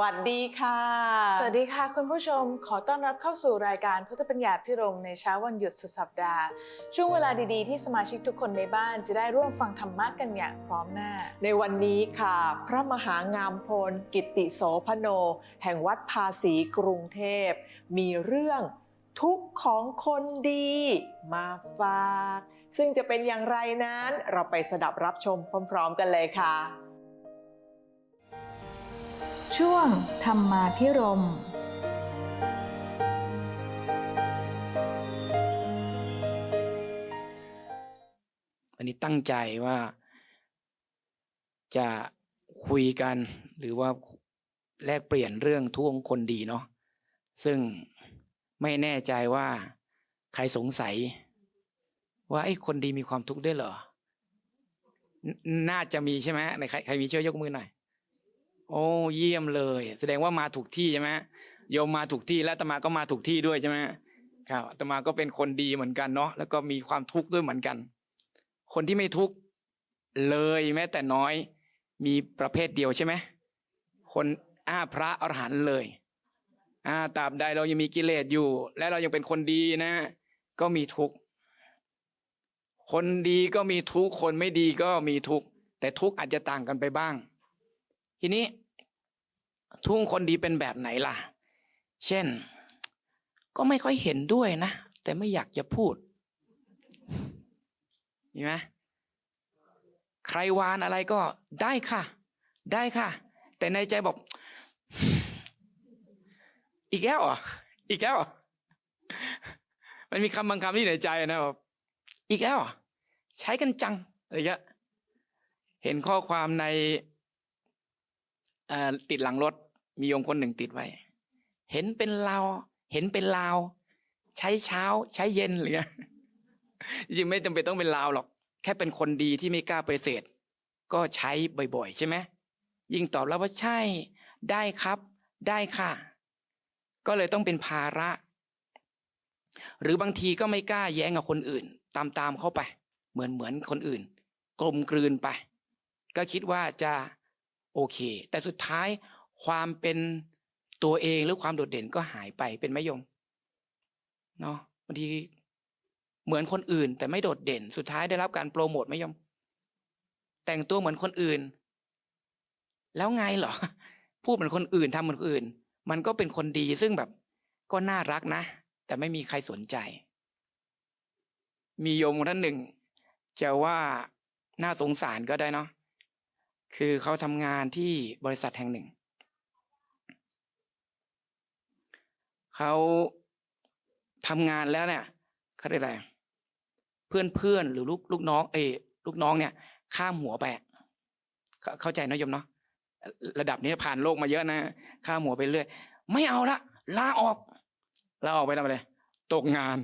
วัสดีค่ะ สวัสดีค่ะ คุณผู้ชมขอต้อนรับเข้าสู่รายการพุทธปัญญาพิรมในเช้าวันหยุดสุดสัปดาห์ ช่วงเวลาดีๆ ที่สมาชิกทุกคนในบ้านจะได้ร่วมฟังธรรมะกันอย่างพร้อมหน้า ในวันนี้ค่ะ พระมหางามพล กิตติโสพโน แห่งวัดภาษีกรุงเทพ มีเรื่องทุกข์ของคนดีมาฝาก ซึ่งจะเป็นอย่างไรนั้นเราไปสดับรับชมพร้อม ๆ กันเลยค่ะ ช่วงธรรมาพิรมอันนี้ตั้งใจว่าจะคุยกันหรือว่าแลกเปลี่ยนเรื่องทุกข์ของคนดีเนาะซึ่งไม่แน่ใจว่าใครสงสัย ว่าไอ้คนดีมีความทุกข์ด้วยเหรนน่าจะมีใช่ไหมไหนใครใครมีช่วยยกมือหน่อย โอ้เยี่ยมเลย แสดงว่ามาถูกที่ใช่ไหมโยมมาถูกที่แล้วตมาก็มาถูกที่ด้วยใช่ไหมครับตมาก็เป็นคนดีเหมือนกันเนาะแล้วก็มีความทุกข์ด้วยเหมือนกัน คนที่ไม่ทุกข์เลยแม้แต่น้อย มีประเภทเดียวใช่ไหมคนอ้าพระอรหันต์เลยอ่าตราบใดเรายังมีกิเลสอยู่ และเรายังเป็นคนดีนะ ก็มีทุกข์คนดีก็มีทุกข์คนไม่ดีก็มีทุกข์แต่ทุกข์อาจจะต่างกันไปบ้าง ทีนี้ ทุกข์คนดีเป็นแบบไหนล่ะ เช่น ก็ไม่ค่อยเห็นด้วยนะ แต่ไม่อยากจะพูดมีไหมใครวานอะไรก็ได้ค่ะ ได้ค่ะ แต่ในใจบอก อีกแล้วเหรออีกแล้วมันมีคำบางคำที่ในใจนะแบบอีกแล้วใช้กันจังอะไรเงี้ยเห็นข้อความใน ติดหลังรถมีโยมคนหนึ่งติดไว้ เห็นเป็นลาวเห็นเป็นลาว ใช้เช้าใช้เย็นหรือไงจริงไม่จำเป็นต้องเป็นลาวหรอก แค่เป็นคนดีที่ไม่กล้าปฏิเสธก็ใช้บ่อยๆ ใช่ไหมยิ่งตอบแล้วว่าใช่ ได้ครับ ได้ค่ะ ก็เลยต้องเป็นภาระ หรือบางทีก็ไม่กล้าแย้งกับคนอื่น ตามๆเข้าไป เหมือนเหมือนคนอื่น กลมกลืนไป ก็คิดว่าจะ โอเค แต่สุดท้ายความเป็นตัวเองหรือความโดดเด่นก็หายไปเป็นไมโยมเนาะบางทีเหมือนคนอื่น แต่ไม่โดดเด่น สุดท้ายได้รับการโปรโมทไมโยม แต่งตัวเหมือนคนอื่น แล้วไงเหรอพูดเหมือนคนอื่นทำเหมือนคนอื่น มันก็เป็นคนดีซึ่งแบบก็น่ารักนะ แต่ไม่มีใครสนใจ มีโยมท่านหนึ่ง จะว่าน่าสงสารก็ได้เนาะ คือเขาทำงานที่บริษัทแห่งหนึ่ง เขาทำงานแล้วเนี่ยเขาเรียกอะไร เพื่อนเพื่อนหรือลูกลูกน้องเอยลูกน้องเนี่ย ข้ามหัวไป เข้าเข้าใจนะโยมเนาะระดับนี้ผ่านโลกมาเยอะนะ ข้ามหัวไปเรื่อย ไม่เอาละลาออกลาออกไปทำอะไรตกงาน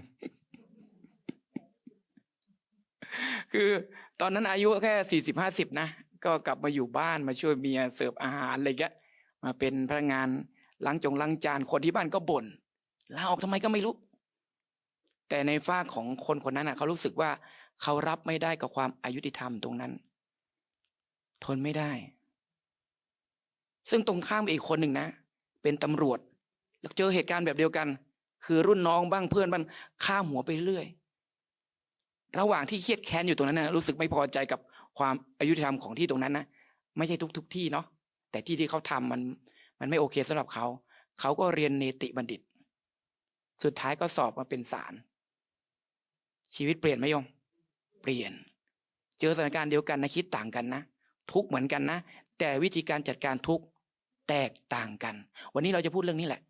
คือตอนนั้นอายุแค่สี่สิบห้าสิบนะ ก็กลับมาอยู่บ้านมาช่วยเมียเสิร์ฟอาหารอะไรเงี้ยมาเป็นพนักงานล้างจงล้างจานคนที่บ้านก็บ่นลาออกทำไมก็ไม่รู้ แต่ในฝ้าของคนคนนั้นอะเขารู้สึกว่าเขารับไม่ได้กับความอายุติธรรมตรงนั้น ทนไม่ได้ ซึ่งตรงข้ามอีกคนหนึ่งนะ เป็นตำรวจแล้วเจอเหตุการณ์แบบเดียวกัน คือรุ่นน้องบ้างเพื่อนบ้างข้ามหัวไปเรื่อย ระหว่างที่เครียดแค้นอยู่ตรงนั้นนะรู้สึกไม่พอใจกับ ความอายุธรรมของที่ตรงนั้นนะไม่ใช่ทุกทุกที่เนาะแต่ที่ที่เขาทำมันมันไม่โอเคสำหรับเขา เขาก็เรียนเนติบัณฑิต สุดท้ายก็สอบมาเป็นศาลชีวิตเปลี่ยนไหมโยม เปลี่ยน เจอสถานการณ์เดียวกันนะคิดต่างกันนะทุกเหมือนกันนะ แต่วิธีการจัดการทุกแตกต่างกัน วันนี้เราจะพูดเรื่องนี้แหละ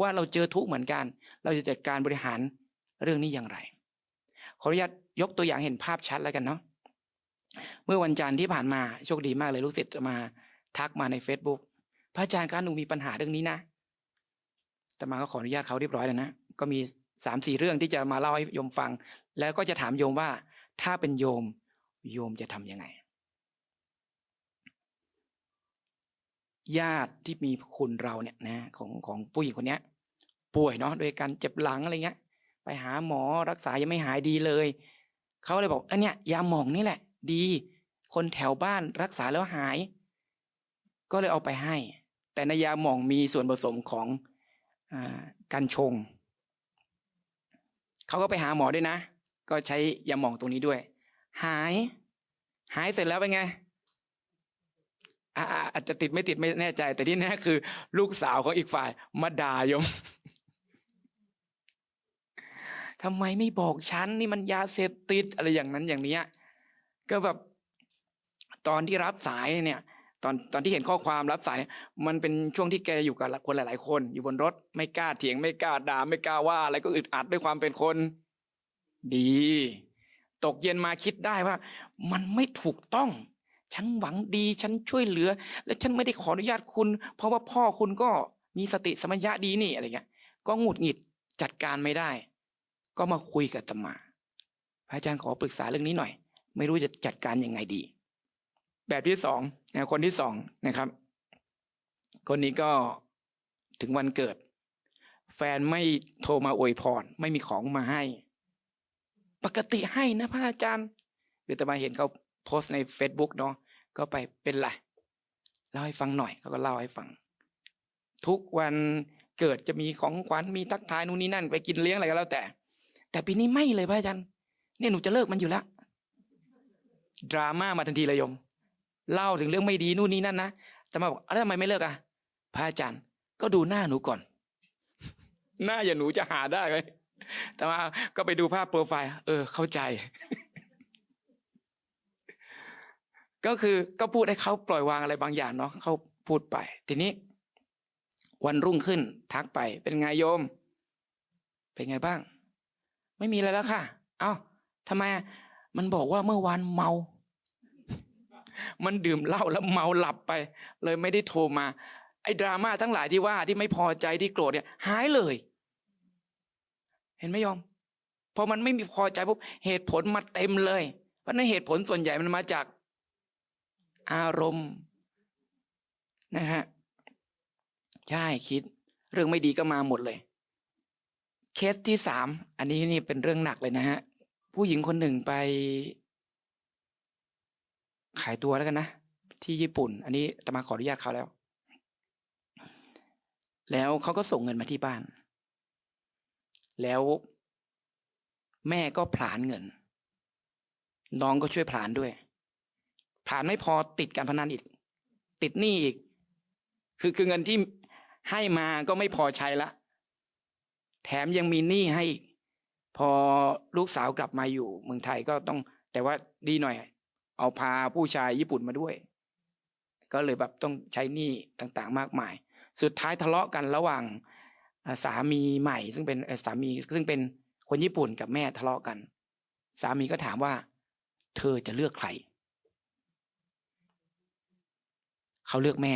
ว่าเราเจอทุกเหมือนกัน เราจะจัดการบริหารเรื่องนี้อย่างไร ขออนุญาตยกตัวอย่างเห็นภาพชัดแล้วกันเนาะ เมื่อวันจันทร์ที่ผ่านมาโชคดีมากเลยลูกศิษย์มาทักมาใน Facebook พระอาจารย์คะหนูมีปัญหาเรื่องนี้นะแต่มาก็ขออนุญาตเขาเรียบร้อยแล้วนะก็มีสามสี่เรื่องที่จะมาเล่าให้โยมฟัง แล้วก็จะถามโยมว่า ถ้าเป็นโยม โยมจะทำยังไง ญาติที่มีคุณเราเนี่ยนะของของผู้หญิงคนเนี้ย ป่วยเนาะโดยการเจ็บหลังอะไรเงี้ย ไปหาหมอรักษายังไม่หายดีเลยเขาเลยบอกอันเนี้ยยาหมองนี่แหละ ดี คนแถวบ้านรักษาแล้วหาย ก็เลยเอาไปให้ แต่ในยาหม่องมีส่วนผสมของอากัญชง เขาก็ไปหาหมอด้วยนะ ก็ใช้ยาหม่องตรงนี้ด้วย หาย หายเสร็จแล้วเป็นไงอาจจะติดไม่ติดไม่แน่ใจ แต่ที่แน่คือ ลูกสาวของอีกฝ่ายมาด่ายมทำไมไม่บอกฉันนี่มันยาเสพติดอะไรอย่างนั้นอย่างเนี้ย ก็แบบตอนที่รับสายเนี่ย ตอนตอนที่เห็นข้อความรับสาย มันเป็นช่วงที่แกอยู่กับคนหลาย ๆ คน อยู่บนรถไม่กล้าเถียงไม่กล้าด่าไม่กล้าว่าอะไรก็อึดอัดด้วยความเป็นคน ดี ตกเย็นมาคิดได้ว่า มันไม่ถูกต้อง ฉันหวังดีฉันช่วยเหลือ และฉันไม่ได้ขออนุญาตคุณ เพราะว่าพ่อคุณก็มีสติสมัญญะดีนี่อะไรเงี้ย ก็หงุดหงิดจัดการไม่ได้ ก็มาคุยกับตมา พระอาจารย์ขอปรึกษาเรื่องนี้หน่อย ไม่รู้จะจัดการยังไงดี แบบที่สองนะคนที่สองนะครับ คนนี้ก็ถึงวันเกิด แฟนไม่โทรมาอวยพร ไม่มีของมาให้ ปกติให้นะพระอาจารย์เดี๋ยวตมาเห็นเขาโพสต์ใน Facebook เนาะก็ไปเป็นไรเล่าให้ฟังหน่อยเขาก็เล่าให้ฟัง ทุกวันเกิดจะมีของขวัญมีทักทายนู่นนี่นั่น ไปกินเลี้ยงอะไรก็แล้วแต่ แต่ปีนี้ไม่เลยพระอาจารย์เนี่ยหนูจะเลิกมันอยู่แล้ว ดราม่ามาทันทีเลยโยม เล่าถึงเรื่องไม่ดีนู่นนี่นั่นนะแต่มาบอกแล้วทำไมไม่เลิกอะพระอาจารย์ ก็ดูหน้าหนูก่อน หน้าอย่างหนูจะหาได้ไหมแต่ว่าก็ไปดูภาพโปรไฟล์ เออ เข้าใจ ก็คือก็พูดให้เขาปล่อยวางอะไรบางอย่างเนาะเขาพูดไป ทีนี้ วันรุ่งขึ้น ทักไป เป็นไงโยม เป็นไงบ้าง ไม่มีอะไรแล้วค่ะ เอ้าทำไมอะ มันบอกว่าเมื่อวานเมา มันดื่มเหล้าแล้วเมาหลับไป เลยไม่ได้โทรมา ไอ้ดราม่าทั้งหลายที่ว่าที่ไม่พอใจที่โกรธเนี่ย หายเลย เห็นไหมโยมพอมันไม่มีพอใจปุ๊บเหตุผลมาเต็มเลย เพราะฉะนั้นเหตุผลส่วนใหญ่มันมาจาก อารมณ์นะฮะใช่คิด เรื่องไม่ดีก็มาหมดเลย เคสที่สามอันนี้นี่เป็นเรื่องหนักเลยนะฮะ ผู้หญิงคนหนึ่งไป ขายตัวแล้วกันนะ ที่ญี่ปุ่น อันนี้จะมาขออนุญาตเขาแล้ว แล้วเขาก็ส่งเงินมาที่บ้าน แล้วแม่ก็ผลานเงิน น้องก็ช่วยผลานด้วยผลานไม่พอติดการพนันอีก ติดหนี้อีก คือคือเงินที่ให้มาก็ไม่พอใช้ละ แถมยังมีหนี้ให้อีก พอลูกสาวกลับมาอยู่เมืองไทยก็ต้อง แต่ว่าดีหน่อย เอาพาผู้ชายญี่ปุ่นมาด้วย ก็เลยแบบต้องใช้หนี้ต่างๆ มากมาย สุดท้ายทะเลาะกันระหว่างสามีใหม่ ซึ่งเป็นสามีซึ่งเป็นคนญี่ปุ่นกับแม่ทะเลาะกัน สามีก็ถามว่า เธอจะเลือกใครเขาเลือกแม่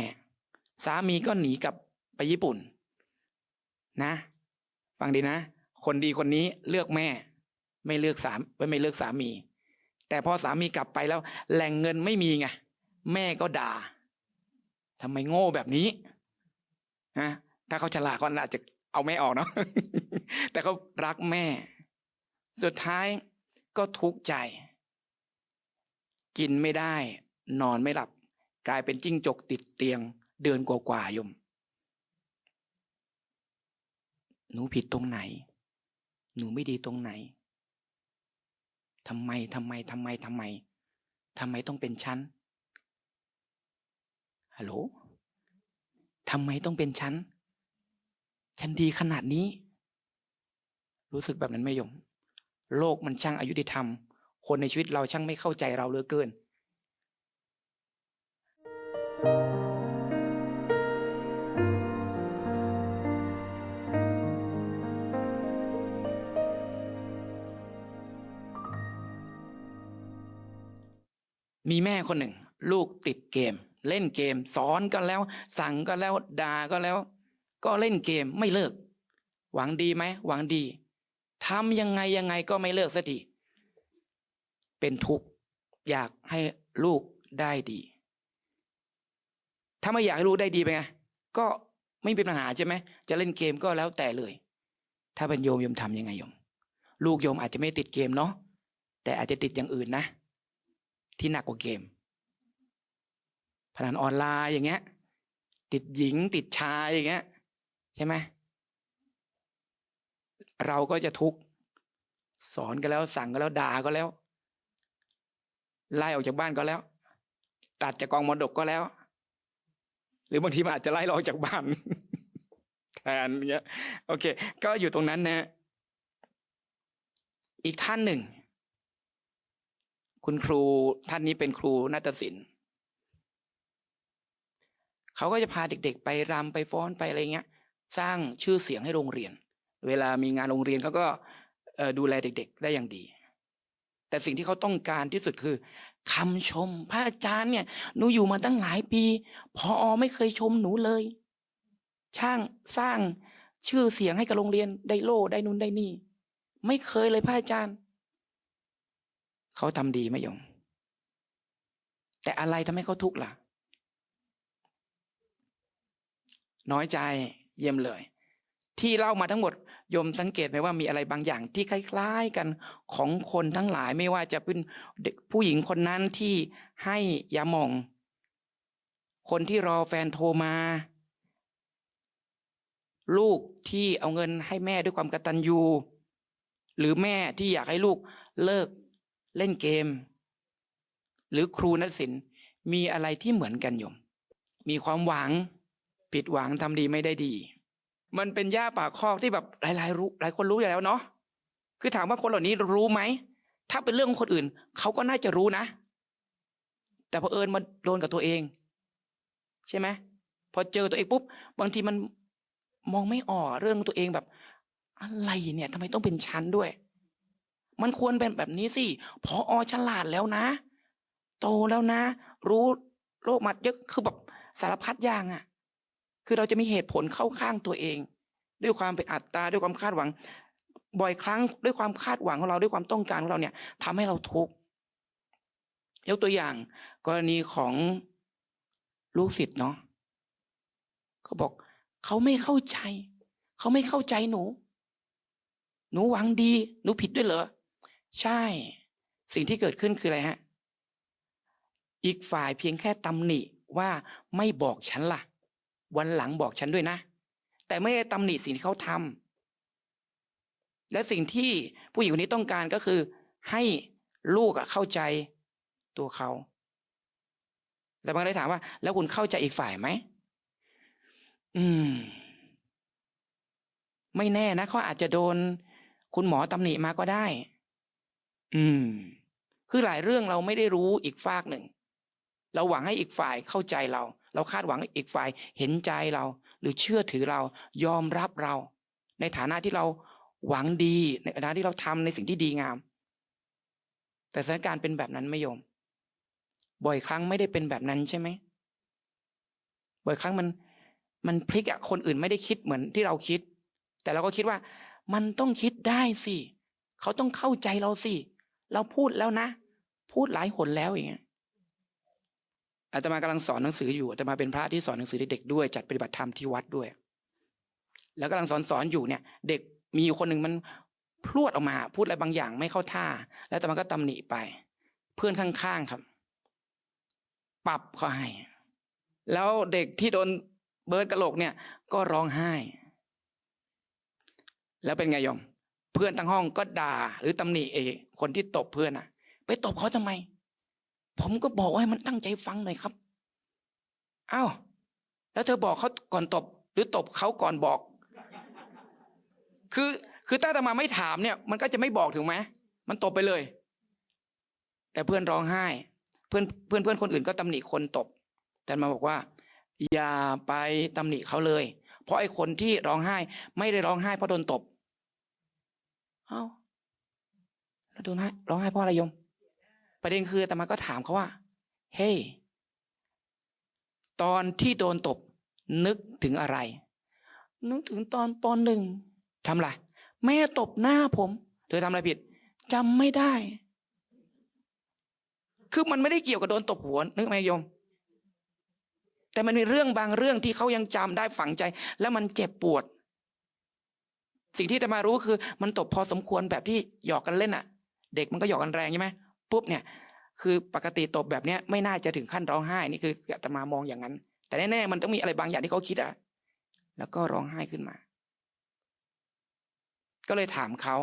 สามีก็หนีกลับไปญี่ปุ่น นะ ฟังดีนะ คนดีคนนี้เลือกแม่ ไม่เลือกสามไม่เลือกสามี แต่พอสามีกลับไปแล้ว แหล่งเงินไม่มีไงแม่ก็ด่าทำไมโง่แบบนี้ฮะถ้าเขาฉลาดเขาอาจจะเอาแม่ออกเนาะแต่เขารักแม่ สุดท้ายก็ทุกข์ใจ กินไม่ได้ นอนไม่หลับ กลายเป็นจิ้งจกติดเตียง เดือนกว่าๆยม หนูผิดตรงไหน หนูไม่ดีตรงไหนทำไมทำไมทำไมทำไมทำไมต้องเป็นฉันฮัลโหลทำไมต้องเป็นฉันฉันดีขนาดนี้ รู้สึกแบบนั้นไม่ยม โลกมันช่างอายุติธรรม คนในชีวิตเราช่างไม่เข้าใจเราเหลือเกิน มีแม่คนหนึ่ง ลูกติดเกม เล่นเกม สอนก็แล้ว สั่งก็แล้วด่าก็แล้ว ก็เล่นเกมไม่เลิก หวังดีไหมหวังดีทำยังไงยังไงก็ไม่เลิกสักทีเป็นทุกข์อยากให้ลูกได้ดี ถ้าไม่อยากให้ลูกได้ดีไปไงก็ไม่เป็นปัญหาใช่ไหมจะเล่นเกมก็แล้วแต่เลย ถ้าเป็นโยมโยมทำยังไงโยม ลูกโยมอาจจะไม่ติดเกมเนาะแต่อาจจะติดอย่างอื่นนะ ที่หนักกว่าเกม พนันออนไลน์อย่างเงี้ย ติดหญิงติดชายอย่างเงี้ย ใช่ไหมเราก็จะทุกข์สอนก็แล้วสั่งก็แล้วด่าก็แล้วไล่ออกจากบ้านก็แล้ว ตัดจากกองมรดกก็แล้ว หรือบางทีมันอาจจะไล่เราออกจากบ้านแทนเงี้ย โอเค ก็อยู่ตรงนั้นนะ อีกท่านหนึ่ง คุณครูท่านนี้เป็นครูนาฏศิลป์เขาก็จะพาเด็กๆ ไปรำไปฟ้อนไปอะไรเงี้ย สร้างชื่อเสียงให้โรงเรียน เวลามีงานโรงเรียนเขาก็ดูแลเด็ก ๆ ได้อย่างดี แต่สิ่งที่เขาต้องการที่สุดคือคำชม พระอาจารย์เนี่ยหนูอยู่มาตั้งหลายปีพออไม่เคยชมหนูเลย ช่างสร้างชื่อเสียงให้กับโรงเรียนได้โล่ได้นู่นได้นี่ ไม่เคยเลยพระอาจารย์ เขาทำดีไหมโยมแต่อะไรทำให้เขาทุกข์ล่ะ น้อยใจเยี่ยมเลย ที่เล่ามาทั้งหมดโยมสังเกตไหมว่ามีอะไรบางอย่างที่คล้ายๆกันของคนทั้งหลายไม่ว่าจะเป็นเด็กผู้หญิงคนนั้นที่ให้ยาหม่อง คนที่รอแฟนโทรมาลูกที่เอาเงินให้แม่ด้วยความกตัญญู หรือแม่ที่อยากให้ลูกเลิก เล่นเกม หรือครูนักศิลป์มีอะไรที่เหมือนกันโยม มีความหวัง ผิดหวังทำดีไม่ได้ดี มันเป็นย่าปากคอกที่แบบหลายๆรู้หลายคนรู้อยู่แล้วเนาะคือถามว่าคนเหล่านี้รู้ไหมถ้าเป็นเรื่องของคนอื่น เขาก็น่าจะรู้นะ แต่พอเอิญมาโดนกับตัวเอง ใช่ไหมพอเจอตัวเองปุ๊บบางทีมันมองไม่ออกเรื่องตัวเองแบบ อะไรเนี่ยทำไมต้องเป็นชั้นด้วย มันควรเป็นแบบนี้สิพออฉลาดแล้วนะ โตแล้วนะ รู้โลกมาเยอะคือแบบสารพัดอย่างอะ่ะ คือเราจะมีเหตุผลเข้าข้างตัวเอง ด้วยความเป็นอัตตาด้วยความคาดหวัง บ่อยครั้งด้วยความคาดหวังของเราด้วยความต้องการของเราเนี่ยทำให้เราทุกข์ยกตัวอย่าง กรณีของลูกศิษย์เนาะเขาบอก เขาไม่เข้าใจ เขาไม่เข้าใจหนู หนูหวังดี หนูผิดด้วยเหรอ ใช่ สิ่งที่เกิดขึ้นคืออะไรฮะ อีกฝ่ายเพียงแค่ตำหนิว่าไม่บอกฉันล่ะ วันหลังบอกฉันด้วยนะ แต่ไม่ได้ตำหนิสิ่งที่เขาทำและสิ่งที่ผู้หญิงคนนี้ต้องการก็คือ ให้ลูกเข้าใจตัวเขา แล้วบางได้ถามว่า แล้วคุณเข้าใจอีกฝ่ายไหมอืม ไม่แน่นะเขาอาจจะโดน คุณหมอตำหนิมาก็ได้ อืม คือหลายเรื่องเราไม่ได้รู้อีกฝากหนึ่ง เราหวังให้อีกฝ่ายเข้าใจเรา เราคาดหวังให้อีกฝ่ายเห็นใจเรา หรือเชื่อถือเรา ยอมรับเรา ในฐานะที่เราหวังดีในฐานะที่เราทำในสิ่งที่ดีงาม แต่สถานการณ์เป็นแบบนั้นไม่โยม บ่อยครั้งไม่ได้เป็นแบบนั้นใช่ไหมบ่อยครั้งมันมันพลิกอะคนอื่นไม่ได้คิดเหมือนที่เราคิด แต่เราก็คิดว่า มันต้องคิดได้สิ เขาต้องเข้าใจเราสิ เราพูดแล้วนะ พูดหลายหนแล้วอย่างเงี้ยอาตมากำลังสอนหนังสืออยู่อาตมาเป็นพระที่สอนหนังสือเด็กด้วย จัดปฏิบัติธรรมที่วัดด้วย แล้วกำลังสอนสอนอยู่เนี่ย เด็กมีคนหนึ่งมันพรวดออกมา พูดอะไรบางอย่างไม่เข้าท่า แล้วอาตมาก็ตำหนิไป เพื่อนข้างๆครับ ปรับเขาให้ แล้วเด็กที่โดนเบิร์ดกระโหลกเนี่ย ก็ร้องไห้ แล้วเป็นไงโยม เพื่อนทั้งห้องก็ด่าหรือตำหนิเอคนที่ตบเพื่อนอะ ไปตบเขาทำไม ผมก็บอกว่าให้มันตั้งใจฟังหน่อยครับอ้าวแล้วเธอบอกเขาก่อนตบ หรือตบเขาก่อนบอก คือคือถ้าตมาไม่ถามเนี่ย มันก็จะไม่บอกถึงไหมมันตบไปเลย แต่เพื่อนร้องไห้ เพื่อนเพื่อนเพื่อนคนอื่นก็ตำหนิคนตบ แต่มาบอกว่า อย่าไปตำหนิเขาเลย เพราะไอ้คนที่ร้องไห้ ไม่ได้ร้องไห้เพราะโดนตบ เอ้าแล้วโดนให้ร้องไห้เพราะอะไรโยม ประเด็นคือแต่มาก็ถามเขาว่า เฮ้ hey, ตอนที่โดนตบ นึกถึงอะไร นึกถึงตอนปหนึ่งทำไรแม่ตบหน้าผม เธอทำอะไรผิดจำไม่ได้ คือมันไม่ได้เกี่ยวกับโดนตบหัวนึกไหมโยม แต่มันมีเรื่องบางเรื่องที่เขายังจำได้ฝังใจ แล้วมันเจ็บปวด สิ่งที่จะมารู้คือ มันตบพอสมควรแบบที่หยอกกันเล่นอะ เด็กมันก็หยอกกันแรงใช่ไหมปุ๊บเนี่ย คือปกติตบแบบเนี้ยไม่น่าจะถึงขั้นร้องไห้นี่คืออาตมามองอย่างนั้น แต่แน่ๆมันต้องมีอะไรบางอย่างที่เขาคิดอะแล้วก็ร้องไห้ขึ้นมา ก็เลยถามเขา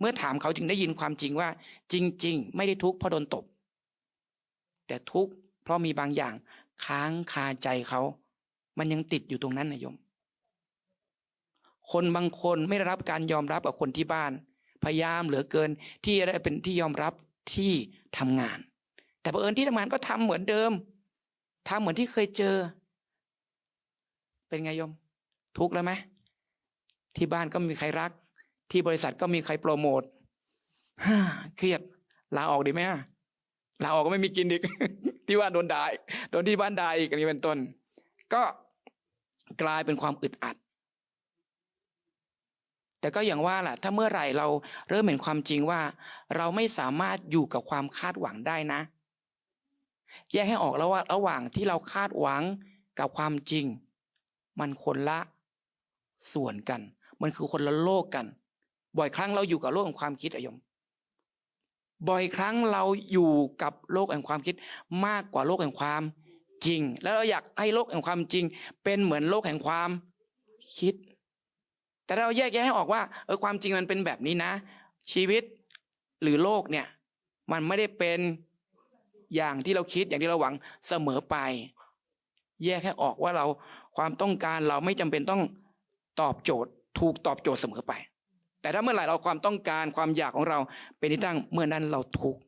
เมื่อถามเขาจึงได้ยินความจริงว่า จริง ๆ ไม่ได้ทุกข์เพราะโดนตบ แต่ทุกข์เพราะมีบางอย่าง ค้างคาใจเขา มันยังติดอยู่ตรงนั้นนะโยม คนบางคนไม่ได้รับการยอมรับกับคนที่บ้าน พยายามเหลือเกินที่จะได้เป็นที่ยอมรับที่ทำงาน แต่บังเอิญที่ทำงานก็ทำเหมือนเดิมทำเหมือนที่เคยเจอ เป็นไงยม ทุกข์แล้วไหมที่บ้านก็มีใครรัก ที่บริษัทก็มีใครโปรโมทฮ่าเครียดลาออกดีไหมลาออกก็ไม่มีกินอีกที่บ้านโดนด่าโดนที่บ้านด่าอีกอันนี้เป็นต้น ก็กลายเป็นความอึดอัด แต่ก็อย่างว่าแหละถ้าเมื่อไหร่เราเริ่มเห็นความจริงว่า เราไม่สามารถอยู่กับความคาดหวังได้นะ แยกให้ออกแล้วว่าระหว่างที่เราคาดหวังกับความจริง มันคนละส่วนกัน มันคือคนละโลกกัน บ่อยครั้งเราอยู่กับโลกแห่งความคิดอะยม บ่อยครั้งเราอยู่กับโลกแห่งความคิดมากกว่าโลกแห่งความจริง แล้วเราอยากให้โลกแห่งความจริง เป็นเหมือนโลกแห่งความคิด แต่เราแยกแยะให้ออกว่าเออความจริงมันเป็นแบบนี้นะ ชีวิตหรือโลกเนี่ย มันไม่ได้เป็นอย่างที่เราคิดอย่างที่เราหวังเสมอไป แยกให้ออกว่าเราความต้องการเราไม่จำเป็นต้องตอบโจทย์ ถูกตอบโจทย์เสมอไป แต่ถ้าเมื่อไหร่เราความต้องการความอยากของเราเป็นที่ตั้งเมื่อนั้นเราทุกข์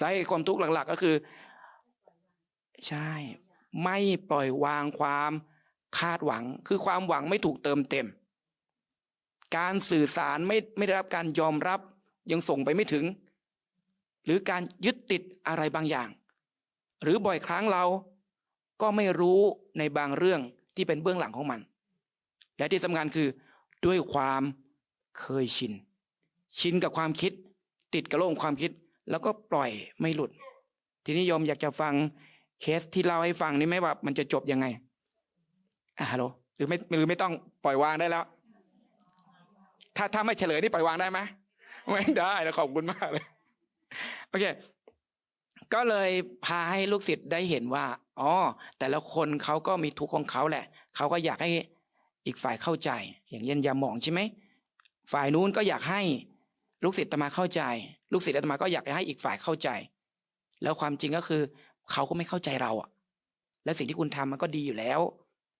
สาเหตุความทุกข์หลัก ๆ ก็คือ ใช่ ไม่ปล่อยวางความคาดหวัง คือความหวังไม่ถูกเติมเต็ม การสื่อสารไม่ไม่ได้รับการยอมรับยังส่งไปไม่ถึง หรือการยึดติดอะไรบางอย่าง หรือบ่อยครั้งเราก็ไม่รู้ในบางเรื่องที่เป็นเบื้องหลังของมัน และที่สำคัญคือ ด้วยความเคยชิน ชินกับความคิด ติดกับโลกความคิด แล้วก็ปล่อยไม่หลุด ทีนี้ยมอยากจะฟังเคสที่เล่าให้ฟังนี่ไหมว่ามันจะจบยังไงอะฮัลโหลหรือไม่หรือไม่ต้องปล่อยวางได้แล้ว ถ้าถ้าไม่เฉลยนี่ปล่อยวางได้ไหมไม่ได้แล้วขอบคุณมากเลยโอเคก็เลยพาให้ลูกศิษย์ได้เห็นว่าอ๋อแต่ละคนเขาก็มีทุกข์ของเขาแหละเขาก็อยากให้อีกฝ่ายเข้าใจ อย่างเย็นยาหมองใช่ไหมฝ่ายนู้นก็อยากให้ลูกศิษย์ตมาเข้าใจ ลูกศิษย์อาตมาก็อยากให้อีกฝ่ายเข้าใจ แล้วความจริงก็คือ เขาก็ไม่เข้าใจเราอะและสิ่งที่คุณทำมันก็ดีอยู่แล้ว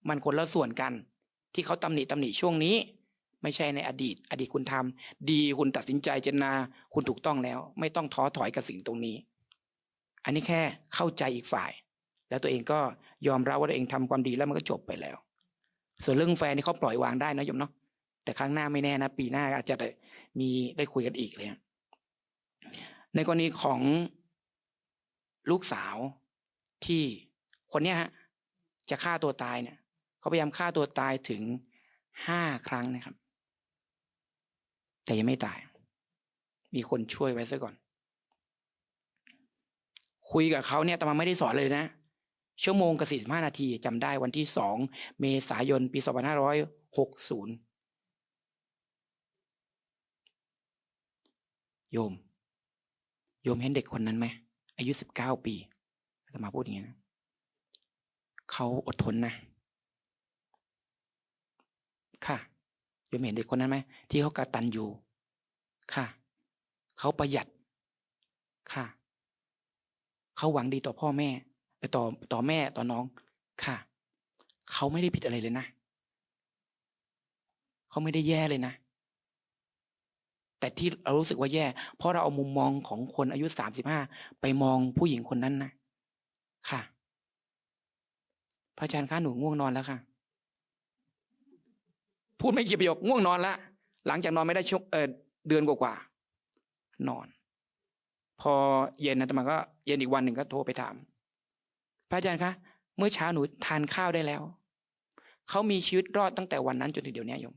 มันคนละส่วนกัน ที่เขาตำหนิตำหนิช่วงนี้ ไม่ใช่ในอดีต อดีตคุณทำดีคุณตัดสินใจเจตนา คุณถูกต้องแล้ว ไม่ต้องท้อถอยกับสิ่งตรงนี้ อันนี้แค่เข้าใจอีกฝ่าย แล้วตัวเองก็ยอมรับว่าตัวเองทำความดีแล้วมันก็จบไปแล้ว ส่วนเรื่องแฟนนี่เขาปล่อยวางได้นะโยมเนาะแต่ครั้งหน้าไม่แน่นะ ปีหน้าอาจจะมีได้คุยกันอีกเลยในกรณีของลูกสาวที่คนเนี้ยฮะจะฆ่าตัวตายเนี่ยเขาพยายามฆ่าตัวตายถึงห้าครั้งนะครับ แต่ยังไม่ตาย มีคนช่วยไว้ซะก่อน คุยกับเขาเนี่ยแต่มาไม่ได้สอนเลยนะ ชั่วโมงกับสี่สิบห้านาทีจำได้วันที่สองเมษายนปีสองพันห้าร้อยหกศูนย์โยม โยมเห็นเด็กคนนั้นไหมอายุสิบเก้าปีจะมาพูดอย่างนี้นะเขาอดทนนะ ค่ะ ยมเห็นเด็กคนนั้นไหมที่เขากระตันอยู่ค่ะ เขาประหยัดค่ะ เขาหวังดีต่อพ่อแม่ต่อต่อแม่ต่อน้องค่ะ เขาไม่ได้ผิดอะไรเลยนะเขาไม่ได้แย่เลยนะ แต่ที่เรารู้สึกว่าแย่ เพราะเราเอามุมมองของคนอายุสามสิบห้าไปมองผู้หญิงคนนั้นนะค่ะพระอาจารย์คะหนูง่วงนอนแล้วค่ะ พูดไม่กี่ประโยคง่วงนอนละหลังจากนอนไม่ได้ชั่วเออเดือนกว่าๆนอน พอเย็นนะแต่มาก็เย็นอีกวันหนึ่งก็โทรไปถาม พระอาจารย์คะเมื่อเช้าหนูทานข้าวได้แล้วเขามีชีวิตรอดตั้งแต่วันนั้นจนถึงเดี๋ยวนี้โยม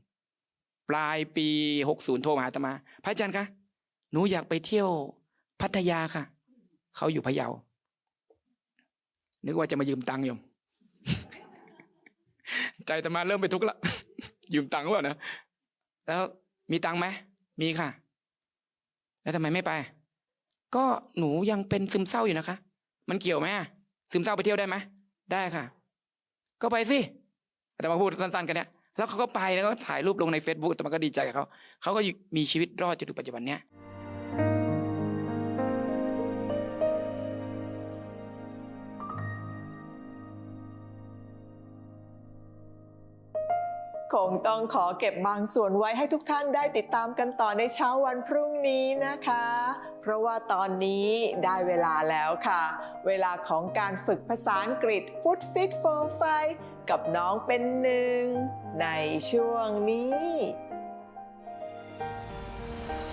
ปลายปีหกศูนย์โทรมาหาอาตมา พระอาจารย์คะหนูอยากไปเที่ยวพัทยาค่ะเขาอยู่พะเยา นึกว่าจะมายืมตังค์โยม ใจอาตมาเริ่มไปทุกข์ละ ยืมตังค์ว่านะแล้วมีตังค์ไหมมีค่ะ แล้วทำไมไม่ไป ก็หนูยังเป็นซึมเศร้าอยู่นะคะ มันเกี่ยวไหมซึมเศร้าไปเที่ยวได้ไหมได้ค่ะ ก็ไปสิแต่มาพูดสั้นๆกันเนี่ยแล้วเขาก็ไปแล้วก็ถ่ายรูปลงใน Facebook แต่มันก็ดีใจกับเขาเขาก็มีชีวิตรอดจนถึงปัจจุบันเนี้ย คงต้องขอเก็บบางส่วนไว้ให้ทุกท่านได้ติดตามกันต่อในเช้าวันพรุ่งนี้นะคะ เพราะว่าตอนนี้ได้เวลาแล้วค่ะ เวลาของการฝึกภาษาอังกฤษ Food Fit for Five กับน้องเป็นหนึ่ง ในช่วงนี้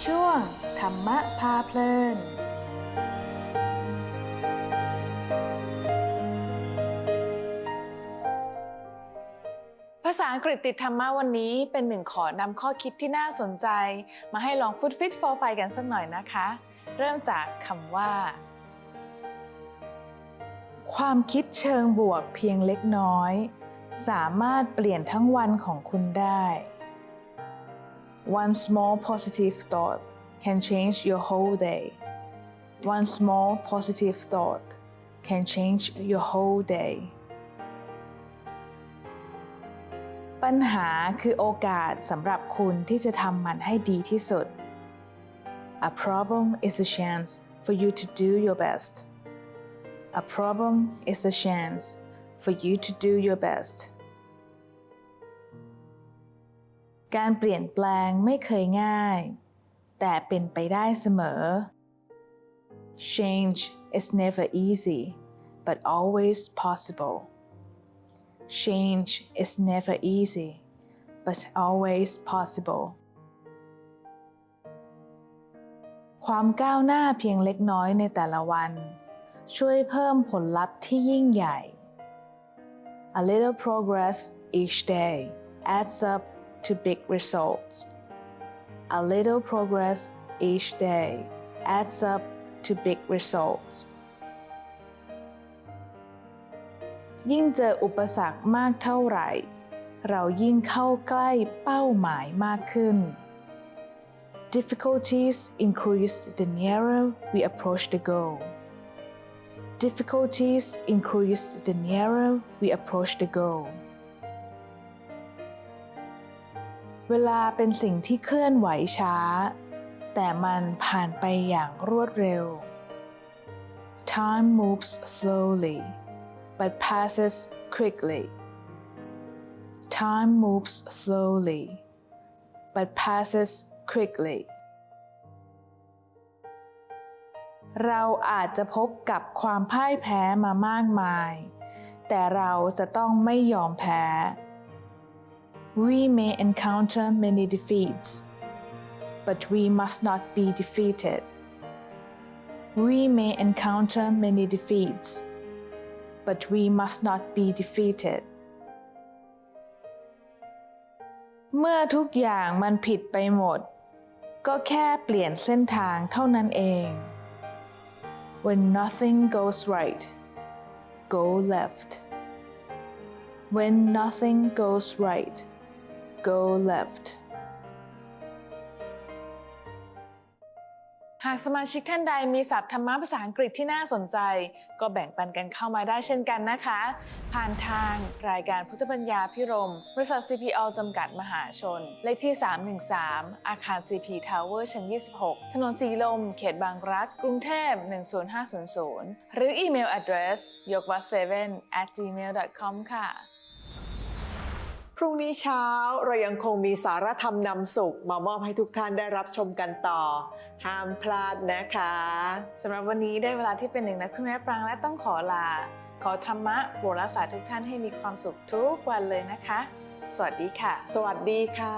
ช่วงธรรมะพาเพลิน ภาษาอังกฤษติดธรรมะวันนี้เป็นหนึ่งขอนำข้อคิดที่น่าสนใจ มาให้ลองฟุตฟิต for ไฟกันสักหน่อยนะคะ เริ่มจากคำว่า ความคิดเชิงบวกเพียงเล็กน้อย สามารถเปลี่ยนทั้งวันของคุณได้ One small positive thought can change your whole day. One small positive thought can change your whole day. ปัญหาคือโอกาสสำหรับคุณที่จะทำมันให้ดีที่สุด A problem is a chance for you to do your best. A problem is a chance for you to do your best. การเปลี่ยนแปลงไม่เคยง่าย แต่เป็นไปได้เสมอ Change is never easy but always possible Change is never easy but always possible ความก้าวหน้าเพียงเล็กน้อยในแต่ละวัน ช่วยเพิ่มผลลัพธ์ที่ยิ่งใหญ่ A little progress each day adds up to big results. A little progress each day adds up to big results. ยิ่งเจออุปสรรคมากเท่าไหร่ เรายิ่งเข้าใกล้เป้าหมายมากขึ้น Difficulties increase the nearer we approach the goal. Difficulties increase the nearer we approach the goal. เวลาเป็นสิ่งที่เคลื่อนไหวช้า แต่มันผ่านไปอย่างรวดเร็ว Time moves slowly but passes quickly. Time moves slowly but passes quickly. เราอาจจะพบกับความพ่ายแพ้มามากมาย แต่เราจะต้องไม่ยอมแพ้ We may encounter many defeats, but we must not be defeated. We may encounter many defeats, but we must not be defeated. เมื่อทุกอย่างมันผิดไปหมด ก็แค่เปลี่ยนเส้นทางเท่านั้นเอง When nothing goes right, go left. When nothing goes right, go left. หากสมาชิกท่านใดมีศัพท์ธรรมะภาษาอังกฤษที่น่าสนใจ ก็แบ่งปันกันเข้ามาได้เช่นกันนะคะ ผ่านทางรายการพุทธปัญญาพิรม บริษัท CPO จำกัดมหาชน เลขที่ 313 อาคาร CP Tower ชั้น 26 ถนนสีลม เขตบางรัก กรุงเทพ 10500 หรืออีเมล address ยกวัด7 at gmail.com ค่ะ พรุ่งนี้เช้าเรายังคงมีสารธรรมนำสุข มามอบให้ทุกท่านได้รับชมกันต่อ ห้ามพลาดนะคะสำหรับวันนี้ได้เวลาที่เป็นหนึ่งนะคุณแม่ปรางและต้องขอลา ขอธรรมะโปรดรักษาทุกท่านให้มีความสุขทุกวันเลยนะคะ สวัสดีค่ะ สวัสดีค่ะ